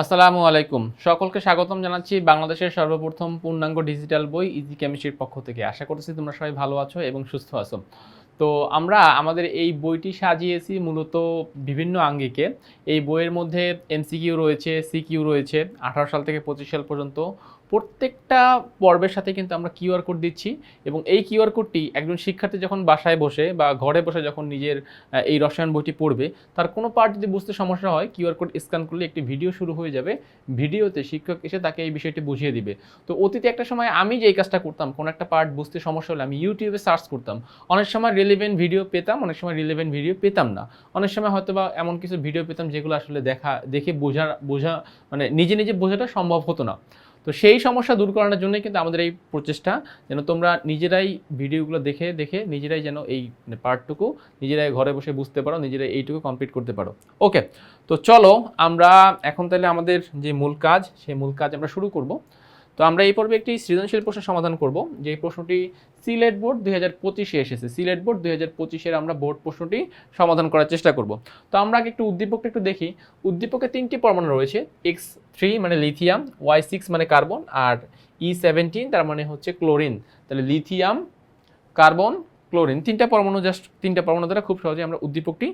আসসালামু আলাইকুম। সকলকে স্বাগতম জানাচ্ছি বাংলাদেশের সর্বপ্রথম পূর্ণাঙ্গ ডিজিটাল বই ইজি কেমিস্ট্রির পক্ষ থেকে। আশা করছি তোমরা সবাই ভালো আছো এবং সুস্থ আছো। তো আমরা আমাদের এই বইটি সাজিয়েছি মূলত বিভিন্ন আঙ্গিকে। এই বইয়ের মধ্যে এমসিকিউ রয়েছে সিকিউ রয়েছে, আঠারো সাল থেকে পঁচিশ সাল পর্যন্ত প্রত্যেকটা পর্বের সাথে কিন্তু আমরা কিউআর কোড দিচ্ছি এবং এই কিউআর কোডটি একজন শিক্ষার্থী যখন বাসায় বসে বা ঘরে বসে যখন নিজের এই রসায়ন বইটি পড়বে, তার কোনো পার্ট যদি বুঝতে সমস্যা হয় কিউআর কোড স্ক্যান করলে একটি ভিডিও শুরু হয়ে যাবে। ভিডিওতে শিক্ষক এসে তাকে এই বিষয়টি বুঝিয়ে দিবে। তো অতীতে একটা সময় আমি যে কাজটা করতাম, কোনো একটা পার্ট বুঝতে সমস্যা হলে আমি ইউটিউবে সার্চ করতাম। অনেক সময় রিলেভেন্ট ভিডিও পেতাম, অনেক সময় রিলেভেন্ট ভিডিও পেতাম না। অনেক সময় হয়তো বা এমন কিছু ভিডিও পেতাম যেগুলো আসলে দেখা, দেখে বোঝা বোঝা মানে নিজে নিজে বোঝাটা সম্ভব হতো না। তো সেই সমস্যা দূর করানোর জন্যই কিন্তু আমাদের এই প্রচেষ্টা, যেন তোমরা নিজেরাই ভিডিওগুলো দেখে দেখে নিজেরাই যেন এই পার্টটুকু নিজেরাই ঘরে বসে বুঝতে পারো, নিজেরাই এইটুকু কমপ্লিট করতে পারো। ওকে তো চলো আমরা এখন তাহলে আমাদের যে মূল কাজ, সেই মূল কাজ আমরা শুরু করব। তো আমরা এই পর্বে একটি সৃজনশীল প্রশ্নের সমাধান করব। যে প্রশ্নটি সিলেট বোর্ড দুই হাজার পঁচিশে এসেছে। সিলেট বোর্ড দুই হাজার পঁচিশের আমরা বোর্ড প্রশ্নটি সমাধান করার চেষ্টা করব। তো আমরা আগে একটু উদ্দীপকটা একটু দেখি। উদ্দীপকে তিনটি পরমাণু রয়েছে এক্স থ্রি মানে লিথিয়াম ওয়াই সিক্স মানে কার্বন আর ই সেভেন্টিন তার মানে হচ্ছে ক্লোরিন তাহলে লিথিয়াম কার্বন ক্লোরিন তিনটা পরমাণু জাস্ট তিনটা পরমাণু দ্বারা খুব সহজে আমরা উদ্দীপকটি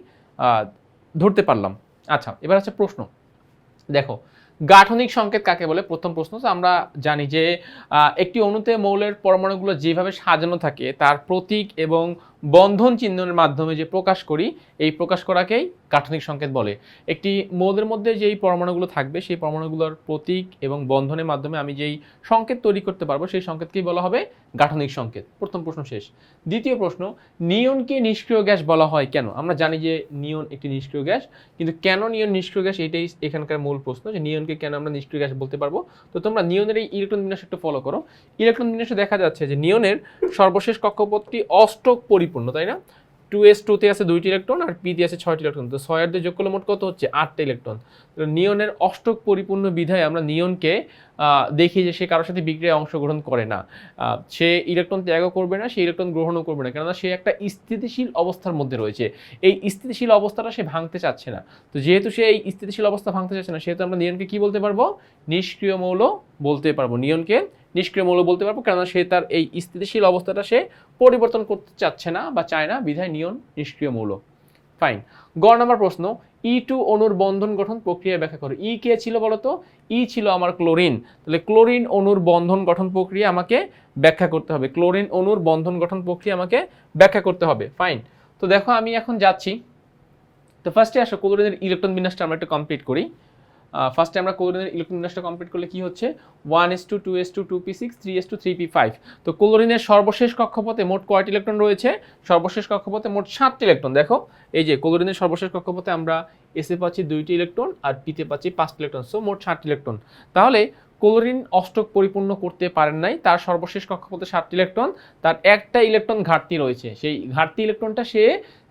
ধরতে পারলাম। আচ্ছা এবার আছে প্রশ্ন। দেখো গাঠনিক সংকেত কাকে বলে? প্রথম প্রশ্ন। তো আমরা জানি যে একটি অণুতে মৌলের পরমাণুগুলো যেভাবে সাজানো থাকে, তার প্রতীক এবং বন্ধন চিহ্নের মাধ্যমে যে প্রকাশ করি, এই প্রকাশ করাকেই গাঠনিক সংকেত বলে। একটি মৌলের মধ্যে যেই পরমাণুগুলো থাকবে, সেই পরমাণুগুলোর প্রতীক এবং বন্ধনের মাধ্যমে আমি যেই সংকেত তৈরি করতে পারব, সেই সংকেতকেই বলা হবে গাঠনিক সংকেত। প্রথম প্রশ্ন শেষ। দ্বিতীয় প্রশ্ন, নিয়নকে নিষ্ক্রিয় গ্যাস বলা হয় কেন? আমরা জানি যে নিয়ন একটি নিষ্ক্রিয় গ্যাস, কিন্তু কেন নিয়ন নিষ্ক্রিয় গ্যাস? এটাই এখানকার মূল প্রশ্ন যে নিয়নকে কেন আমরা নিষ্ক্রিয় গ্যাস বলতে পারব। তো তোমরা নিয়নের এই ইলেকট্রন বিন্যাস একটু ফলো করো। ইলেকট্রন বিন্যাসে দেখা যাচ্ছে যে নিয়নের সর্বশেষ কক্ষপথটি অষ্টক পরিপূর্ণ, তাই না? টু এস টুতে আছে দুইটি ইলেকট্রন আর পিতে আছে ছয়টি ইলেকট্রন তো ছয় আর দুই যোগ করলে মোট কত হচ্ছে? আটটা ইলেকট্রন নিয়নের অষ্টক পরিপূর্ণ বিধায় আমরা নিয়নকে দেখি যে সে কারোর সাথে বিক্রিয়ায় অংশগ্রহণ করে না। সে ইলেকট্রন ত্যাগও করবে না, সে ইলেকট্রন গ্রহণও করবে না, কেননা সে একটা স্থিতিশীল অবস্থার মধ্যে রয়েছে। এই স্থিতিশীল অবস্থাটা সে ভাঙতে চাচ্ছে না। তো যেহেতু সে এই স্থিতিশীল অবস্থা ভাঙতে চাচ্ছে না, সেহেতু আমরা নিয়নকে কি বলতে পারব? নিষ্ক্রিয় মৌল বলতে পারব। নিয়নকে নিষ্ক্রিয় মৌল বলতে পারব, কেননা সে তার এই স্থিতিশীল অবস্থাটা সে পরিবর্তন করতে চাচ্ছে না বা চায় না। বিধায় নিয়ন নিষ্ক্রিয় মৌল। ফাইন গ নম্বর প্রশ্ন ই টু অনুর বন্ধন গঠন প্রক্রিয়া ব্যাখ্যা করো। ই কে ছিল বলতো? ই ছিল আমার ক্লোরিন তাহলে ক্লোরিন অনুর বন্ধন গঠন প্রক্রিয়া আমাকে ব্যাখ্যা করতে হবে। ক্লোরিন অনুর বন্ধন গঠন প্রক্রিয়া আমাকে ব্যাখ্যা করতে হবে। ফাইন তো দেখো আমি এখন যাচ্ছি। তো ফার্স্টে আসো ক্লোরিনের ইলেকট্রন বিন্যাসটা আমরা একটু কমপ্লিট করি। ফার্স্টে আমরা ক্লোরিনের ইলেকট্রন বিন্যাসটা কমপ্লিট করলে কি হচ্ছে? One S two two S two two P six three S two three P five তো কোলোরিনের সর্বশেষ কক্ষপথে মোট কয়টি ইলেকট্রন রয়েছে? সর্বশেষ কক্ষপথে মোট সাতটি ইলেকট্রন দেখো, এই যে কোলোরিনের সর্বশেষ কক্ষপথে আমরা এসে পাচ্ছি দুইটি ইলেকট্রন আর পিতে পাচ্ছি পাঁচটি ইলেকট্রন সো মোট সাতটি ইলেকট্রন তাহলে কোলোরিন অষ্টক পরিপূর্ণ করতে পারেন নাই, তার সর্বশেষ কক্ষপথে সাতটি ইলেকট্রন তার একটা ইলেকট্রন ঘাটতি রয়েছে। সেই ঘাটতি ইলেকট্রনটা সে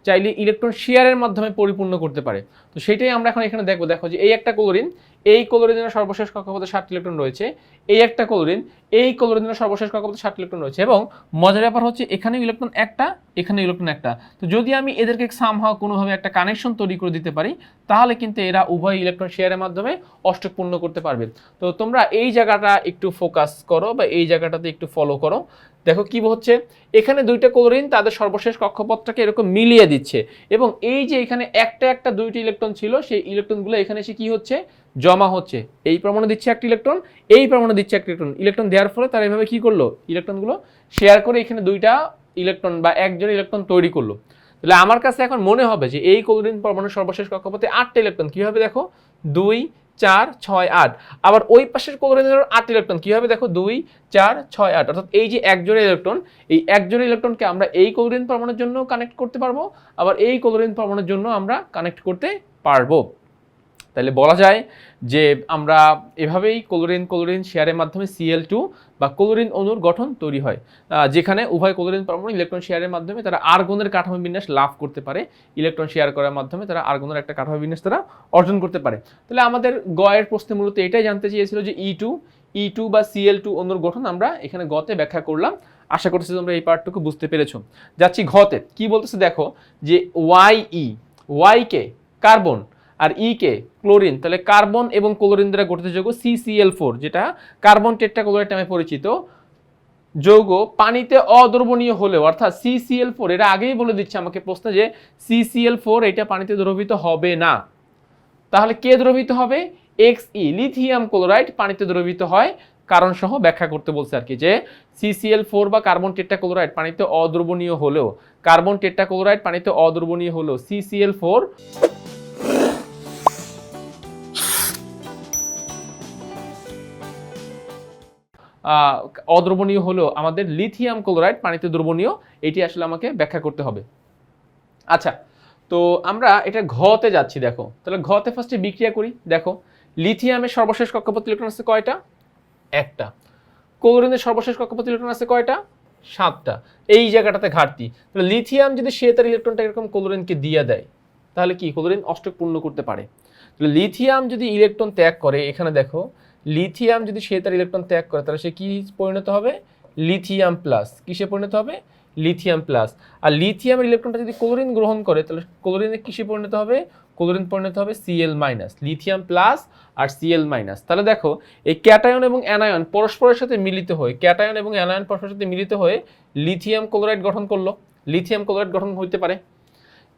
চাইলে ইলেকট্রন শেয়ারের মাধ্যমে পরিপূর্ণ করতে পারে। তো সেটাই আমরা এখন এখানে দেখব। দেখো যে এই একটা ক্লোরিন এই ক্লোরিনের সর্বশেষ কক্ষপথে ষাট ইলেকট্রন রয়েছে। এই একটা ক্লোরিন এই ক্লোরিনের সর্বশেষ কক্ষপথে ষাট ইলেকট্রন রয়েছে এবং মজার ব্যাপার হচ্ছে এখানেও ইলেকট্রন একটা এখানে ইলেকট্রন একটা। তো যদি আমি এদেরকে সামহাও কোনোভাবে একটা কানেকশন তৈরি করে দিতে পারি, তাহলে কিন্তু এরা উভয় ইলেকট্রন শেয়ারের মাধ্যমে অষ্টক পূর্ণ করতে পারবে। তো তোমরা এই জায়গাটা একটু ফোকাস করো বা এই জায়গাটাতে একটু ফলো করো। দেখো কি হচ্ছে, এখানে দুইটা ক্লোরিন তাদের সর্বশেষ কক্ষপথটাকে এরকম মিলিয়ে দিচ্ছে এবং এই যে এখানে একটা একটা দুইটি ইলেকট্রন ছিল, সেই ইলেকট্রনগুলো এখানে এসে কি হচ্ছে জমা হচ্ছে। এই প্রমাণে দিচ্ছে একটা ইলেকট্রন এই প্রমাণে দিচ্ছে একটা ইলেকট্রন ইলেকট্রন দেওয়ার ফলে তারা এভাবে কী করল? ইলেকট্রনগুলো শেয়ার করে এখানে দুইটা ইলেকট্রন বা একজন ইলেকট্রন তৈরি করল। তাহলে আমার কাছে এখন মনে হবে যে এই ক্লোরিন পরমাণুর সর্বশেষ কক্ষপথে আটটা ইলেকট্রন কীভাবে দেখো? দুই, চার, ছয়, আট। আবার ওই পাশের ক্লোরিনের আট ইলেকট্রন কীভাবে দেখো? দুই, চার, ছয়, আট। অর্থাৎ এই যে একজোড়া ইলেকট্রন এই একজোড়া ইলেকট্রনকে আমরা এই ক্লোরিন পরমাণুর জন্য কানেক্ট করতে পারব, আবার এই ক্লোরিন পরমাণুর জন্য আমরা কানেক্ট করতে পারব। তাহলে বলা যায় যে আমরা এভাবেই ক্লোরিন ক্লোরিন শেয়ারের মাধ্যমে সিএল টু বা ক্লোরিন অণুর গঠন তৈরি হয়। যেখানে উভয় ক্লোরিন পরমাণু ইলেকট্রন শেয়ারের মাধ্যমে তারা আর্গনের কাঠামো বিন্যাস লাভ করতে পারে। ইলেকট্রন শেয়ার করার মাধ্যমে তারা আর্গনের একটা কাঠামো বিন্যাস তারা অর্জন করতে পারে। তাহলে আমাদের গয়ের প্রশ্নে মূলত এটাই জানতে চেয়েছিল যে ই টু ই টু বা সিএল টু অণুর গঠন আমরা এখানে গতে ব্যাখ্যা করলাম। আশা করতেছি তোমরা এই পার্টটুকু বুঝতে পেরেছ। যাচ্ছি ঘতে কি বলতেছে দেখো যে ওয়াই ই ওয়াই কে কার্বন আর ই কে ক্লোরিন, তাহলে কার্বন এবং ক্লোরিন দ্বারা গঠিত যৌগ সিসিএল ফোর যেটা কার্বন টেট্টা টেট্রাক্লোরাইড নামে পরিচিত যৌগ, পানিতে অদ্রবণীয় হলেও, অর্থাৎ সিসিএল ফোর এটা আগেই বলে দিচ্ছে আমাকে প্রশ্ন যে সিসিএল ফোর এটা পানিতে দ্রবীভূত হবে না। তাহলে কে দ্রবীভূত হবে? এক্স ই লিথিয়াম ক্লোরাইড পানিতে দ্রবীভূত হয় কারণ সহ ব্যাখ্যা করতে বলছে আর কি যে সিসিএল ফোর বা কার্বন টেট্টা টেট্রাক্লোরাইড পানিতে অদ্রবণীয় হলেও, কার্বন টেট্টা টেট্রাক্লোরাইড পানিতে অদ্রবণীয় হলেও সিসিএল ফোর অদ্রবণীয় হলো আমাদের লিথিয়াম ক্লোরাইড, পানিতে দ্রবণীয়। এটি আসলে আমাকে ব্যাখ্যা করতে হবে। আচ্ছা তো আমরা এটা ঘতে যাচ্ছি, দেখো। তাহলে ঘতে ফার্স্টে বিক্রিয়া করি, দেখো। লিথিয়ামের সর্বশেষ কক্ষপথ ইলেকট্রন আছে কয়টা? একটা। ক্লোরিনের সর্বশেষ কক্ষপথ ইলেকট্রন আছে কয়টা? সাতটা। এই জায়গাটাতে ঘাটতি। তাহলে লিথিয়াম যদি সে তার ইলেকট্রনটা এরকম ক্লোরিনকে দিয়ে দেয়, তাহলে কি? ক্লোরিন অষ্টক পূর্ণ করতে পারে। তাহলে লিথিয়াম যদি ইলেকট্রন ত্যাগ করে, এখানে দেখো লিথিয়াম যদি সে তার ইলেকট্রন ত্যাগ করে, তাহলে সে কি পরিণত হবে? লিথিয়াম প্লাস কিসে পরিণত হবে? লিথিয়াম প্লাস আর লিথিয়ামের ইলেকট্রনটা যদি ক্লোরিন গ্রহণ করে, তাহলে ক্লোরিনে কিসে পরিণত হবে? ক্লোরিন পরিণত হবে সিএল মাইনাস লিথিয়াম প্লাস আর সিএল মাইনাস তাহলে দেখো, এই ক্যাটায়ন এবং অ্যানায়ন পরস্পরের সাথে মিলিত হয়ে ক্যাটায়ন এবং অ্যানায়ন পরস্পরের সাথে মিলিত হয়ে লিথিয়াম ক্লোরাইড গঠন করল। লিথিয়াম ক্লোরাইড গঠন হইতে পারে।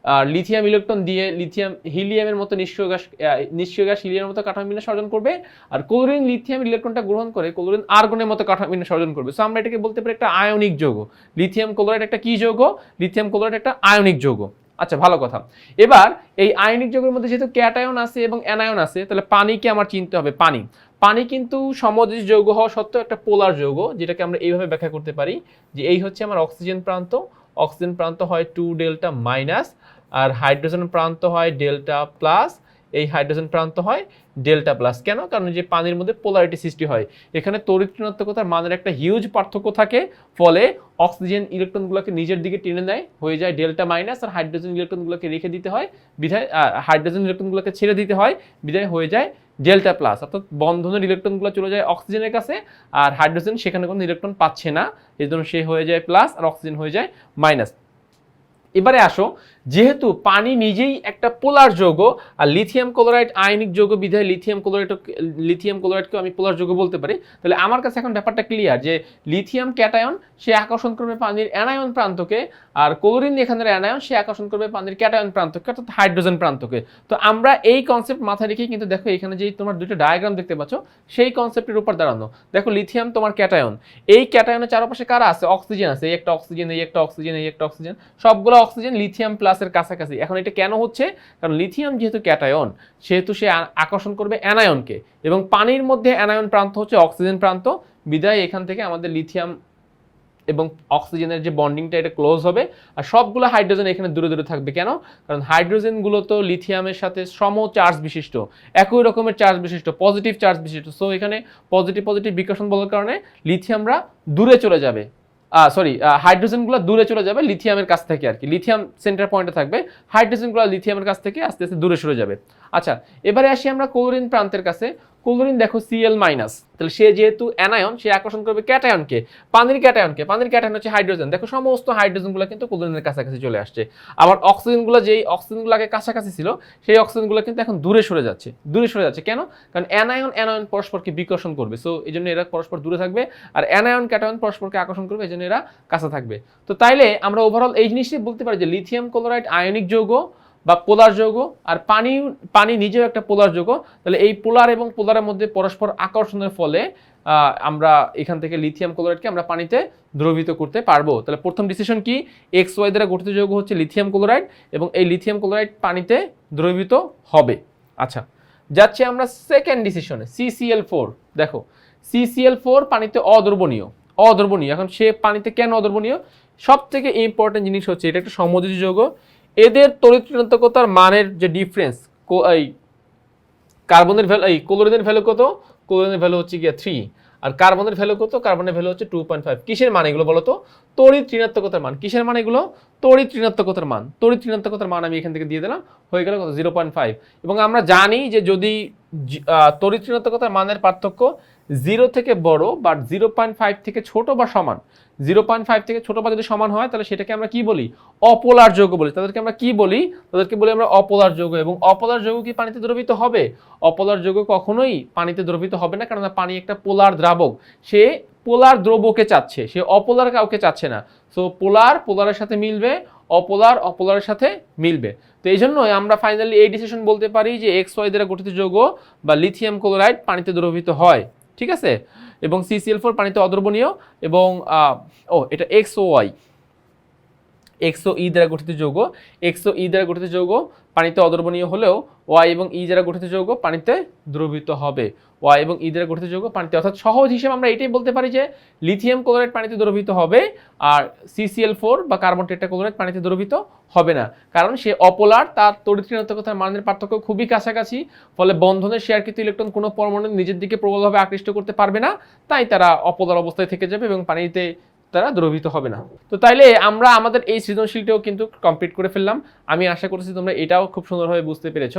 আর লিথিয়াম ইলেকট্রন দিয়ে লিথিয়াম, হিলিয়ামের মতো নিষ্ক্রিয় গ্যাস নিষ্ক্রিয় গ্যাস হিলিয়ামের মতো কাঠামো বিন্যাস অর্জন করবে। আর ক্লোরিন লিথিয়াম ইলেকট্রনটা গ্রহণ করে ক্লোরিন আর্গনের মতো কাঠামো বিন্যাস অর্জন করবে। সো আমরা এটাকে বলতে পারি একটা আয়নিক যৌগ। লিথিয়াম ক্লোরাইড একটা কি যৌগ? লিথিয়াম ক্লোরাইড একটা আয়নিক যৌগ। আচ্ছা ভালো কথা। এবার এই আয়নিক যৌগের মধ্যে যেহেতু ক্যাটায়ন আছে এবং অ্যানায়ন আছে, তাহলে পানিকে আমার চিনতে হবে। পানি। পানি কিন্তু সমযোজী যৌগ হওয়া সত্ত্বেও একটা পোলার যৌগ, যেটাকে আমরা এইভাবে ব্যাখ্যা করতে পারি যে এই হচ্ছে আমার অক্সিজেন প্রান্ত। অক্সিজেন প্রান্ত হয় টু ডেল্টা মাইনাস আর হাইড্রোজেন প্রান্ত হয় ডেল্টা প্লাস, এই হাইড্রোজেন প্রান্ত হয় ডেল্টা প্লাস। কেন? কারণ যে পানির মধ্যে পোলারিটি সৃষ্টি হয়। এখানে তড়িৎ মানের একটা হিউজ পার্থক্য থাকে, ফলে অক্সিজেন ইলেকট্রনগুলোকে নিজের দিকে টেনে নেয়, হয়ে যায় ডেল্টা মাইনাস আর হাইড্রোজেন ইলেকট্রনগুলোকে রেখে দিতে হয়, বিধায় হাইড্রোজেন ইলেকট্রনগুলোকে ছেড়ে দিতে হয়, বিধায় হয়ে যায় ডেল্টা প্লাস। অর্থাৎ বন্ধনের ইলেকট্রনগুলো চলে যায় অক্সিজেনের কাছে আর হাইড্রোজেন সেখানে কোনো ইলেকট্রন পাচ্ছে না। এই জন্য সে হয়ে যায় প্লাস আর অক্সিজেন হয়ে যায় মাইনাস। এবারে আসো যেহেতু পানি নিজেই একটা পোলার যৌগ, আর লিথিয়াম ক্লোরাইড আয়নিক যৌগ বিধায় লিথিয়াম ক্লোরাইড লিথিয়াম ক্লোরাইডকেও আমি পোলার যৌগ বলতে পারি। তাহলে আমার কাছে এখন ব্যাপারটা ক্লিয়ার যে লিথিয়াম ক্যাটায়ন, সে আকর্ষণ করবে পানির অ্যানায়ন প্রান্তকে, আর ক্লোরিন এখানের অ্যানায়ন সে আকর্ষণ করবে পানির ক্যাটায়ন প্রান্তকে, অর্থাৎ হাইড্রোজেন প্রান্তকে। তো আমরা এই কনসেপ্ট মাথায় রেখেই কিন্তু দেখো, এখানে যেই তোমার দুটো ডায়াগ্রাম দেখতে পাচ্ছ, সেই কনসেপ্টের উপর দাঁড়ানো। দেখো, লিথিয়াম তোমার ক্যাটায়ন। এই ক্যাটায়নের চারপাশে কারা আছে? অক্সিজেন আছে। এই একটা অক্সিজেন, এই একটা অক্সিজেন, এই একটা অক্সিজেন, সবগুলো অক্সিজেন লিথিয়াম প্লাসের কাছাকাছি। এখন এটা কেন হচ্ছে? কারণ লিথিয়াম যেহেতু ক্যাটায়ন, সেহেতু সে আকর্ষণ করবে অ্যানায়নকে। এবং পানির মধ্যে অ্যানায়ন প্রান্ত হচ্ছে অক্সিজেন প্রান্ত। বিদায়, এখান থেকে আমাদের লিথিয়াম এবং অক্সিজেনের যে বন্ডিংটা, এটা ক্লোজ হবে। আর সবগুলো হাইড্রোজেন এখানে দূরে দূরে থাকবে। কেন? কারণ হাইড্রোজেনগুলো তো লিথিয়ামের সাথে সম চার্জ বিশিষ্ট। একই রকমের চার্জ বিশিষ্ট, পজিটিভ চার্জ বিশিষ্ট। সো এখানে পজিটিভ পজিটিভ বিকর্ষণ বলার কারণে লিথিয়ামরা দূরে চলে যাবে। সরি হাইড্রোজেনগুলো দূরে চলে যাবে লিথিয়ামের কাছ থেকে আর কি। লিথিয়াম সেন্টার পয়েন্টে থাকবে, হাইড্রোজেনগুলো লিথিয়ামের কাছ থেকে আস্তে আস্তে দূরে সরে যাবে। আচ্ছা এবারে আসি আমরা ক্লোরিন প্রান্তের কাছে। ক্লোরিন দেখো সিএল মাইনাস তাহলে সে যেহেতু অ্যানায়ন সে আকর্ষণ করবে ক্যাটায়নকে পানির ক্যাটায়নকে পানির ক্যাটায়ন হচ্ছে হাইড্রোজেন দেখো সমস্ত হাইড্রোজেনগুলো কিন্তু ক্লোরিনের কাছাকাছি চলে আসছে। আবার অক্সিজেনগুলো যেই অক্সিজেনগুলো আগে কাছাকাছি ছিল, সেই অক্সিজেনগুলো কিন্তু এখন দূরে সরে যাচ্ছে। দূরে সরে যাচ্ছে। কেন? কারণ অ্যানায়ন অ্যানায়ন পরস্পরকে বিকর্ষণ করবে। সো এই জন্য এরা পরস্পর দূরে থাকবে। আর অ্যানায়ন ক্যাটায়ন পরস্পরকে আকর্ষণ করবে, এই জন্য এরা কাছে থাকবে। তো তাইলে আমরা ওভারঅল এই জিনিসটাই বলতে পারি যে লিথিয়াম ক্লোরাইড আয়নিক যৌগ বা পোলার যৌগ, আর পানি পানি নিজেও একটা পোলার যৌগ। তাহলে এই পোলার এবং পোলারের মধ্যে পরস্পর আকর্ষণের ফলে আমরা এখান থেকে লিথিয়াম ক্লোরাইডকে আমরা পানিতে দ্রবীভূত করতে পারব। তাহলে প্রথম ডিসিশন কি? এক্স ওয়াই দ্বারা গঠিত যৌগ হচ্ছে লিথিয়াম ক্লোরাইড এবং এই লিথিয়াম ক্লোরাইড পানিতে দ্রবিত হবে। আচ্ছা যাচ্ছি আমরা সেকেন্ড ডিসিশনে সিসিএল ফোর দেখো সিসিএল ফোর পানিতে অদ্রবণীয় অদ্রবণীয়। এখন সে পানিতে কেন অদ্রবণীয়? সব থেকে ইম্পর্টেন্ট জিনিস হচ্ছে, এটা একটা সমযোজী যৌগ। এদের তড়িৎ ঋণাত্মকতার মানের যে ডিফারেন্স এই কার্বনের ভ্যালু এই ক্লোরিনের ভ্যালু কত? ক্লোরিনের ভ্যালু হচ্ছে গিয়ে থ্রি আর কার্বনের ভ্যালু কত? কার্বনের ভ্যালু হচ্ছে টু পয়েন্ট ফাইভ কিসের মান এগুলো বলো তো তড়িৎ মান। কিসের মান এগুলো? তড়িৎ ঋণাত্মকতার মান। তড়িৎ ঋণাত্মকতার মান আমি এখান থেকে দিয়ে দিলাম। হয়ে গেল জিরো পয়েন্ট ফাইভ এবং আমরা জানি যে যদি তড়িৎ ঋণাত্মকতার মানের পার্থক্য জিরো থেকে বড় বা জিরো পয়েন্ট ফাইভ থেকে ছোট বা সমান। জিরো পয়েন্ট ফাইভ থেকে ছোট বা যদি সমান হয়, তাহলে সেটাকে আমরা কি বলি? অপোলার যৌগ বলি। তাদেরকে আমরা কি বলি? তাদেরকে বলি আমরা অপোলার যৌগ। এবং অপোলার যৌগ কি পানিতে দ্রবীত হবে? অপোলার যৌগ কখনোই পানিতে দ্রবীত হবে না কারণ পানি একটা পোলার দ্রাবক। সে পোলার দ্রবকে চাচ্ছে, সে অপোলার কাউকে চাচ্ছে না। সো পোলার পোলারের সাথে মিলবে, অপোলার অপোলারের সাথে মিলবে। তো এই জন্যই আমরা ফাইনালি এই ডিসিশন বলতে পারি যে এক্স ওয়াই দ্বারা গঠিত যৌগ বা লিথিয়াম ক্লোরাইড পানিতে দ্রবীত হয়। ঠিক আছে? এবং সিসিএল ফোর পানিতে অদ্রবণীয় এবং ও এটা এক্স ওয়াই এক্সো ই দ্বারা গঠিত যৌগ এক্সো ই দ্বারা গঠিত যৌগ পানিতে অদ্রবণীয় হলেও ওয়াই এবং ই দ্বারা গঠিত যৌগ পানিতে দ্রবীত হবে। ওয়াই এবং ই দ্বারা গঠিত যৌগ পানিতে, অর্থাৎ সহজ হিসেবে আমরা এটাই বলতে পারি যে লিথিয়াম ক্লোরাইড পানিতে দ্রবীত হবে আর সিসিএল ফোর বা কার্বন টেট্রাক্লোরাইড পানিতে দ্রবীত হবে না। কারণ সে অপোলার, তার তড়িৎ ঋণাত্মকতার মানের পার্থক্য খুবই কাছাকাছি, ফলে বন্ধনের শেয়ারকৃত ইলেকট্রন কোনো পরমাণু নিজের দিকে প্রবলভাবে আকৃষ্ট করতে পারবে না, তাই তারা অপোলার অবস্থায় থেকে যাবে এবং পানিতে তারা দ্রবীত হবে না। তো তাইলে আমরা আমাদের এই সৃজনশীলটাও কিন্তু কমপ্লিট করে ফেললাম। আমি আশা করছি তোমরা এটাও খুব সুন্দরভাবে বুঝতে পেরেছ।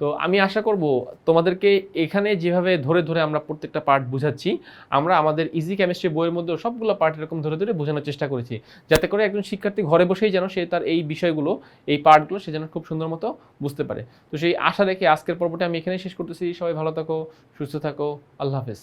তো আমি আশা করব তোমাদেরকে এখানে যেভাবে ধরে ধরে আমরা প্রত্যেকটা পার্ট বুঝাচ্ছি, আমরা আমাদের ইজি কেমিস্ট্রি বইয়ের মধ্যেও সবগুলো পার্ট এরকম ধরে ধরে বোঝানোর চেষ্টা করেছি। যাতে করে একজন শিক্ষার্থী ঘরে বসেই যেন সে তার এই বিষয়গুলো, এই পার্টগুলো সে যেন খুব সুন্দর মতো বুঝতে পারে। তো সেই আশা রেখে আজকের পর্বটা আমি এখানেই শেষ করতেছি। সবাই ভালো থাকো, সুস্থ থাকো। আল্লাহ হাফেজ।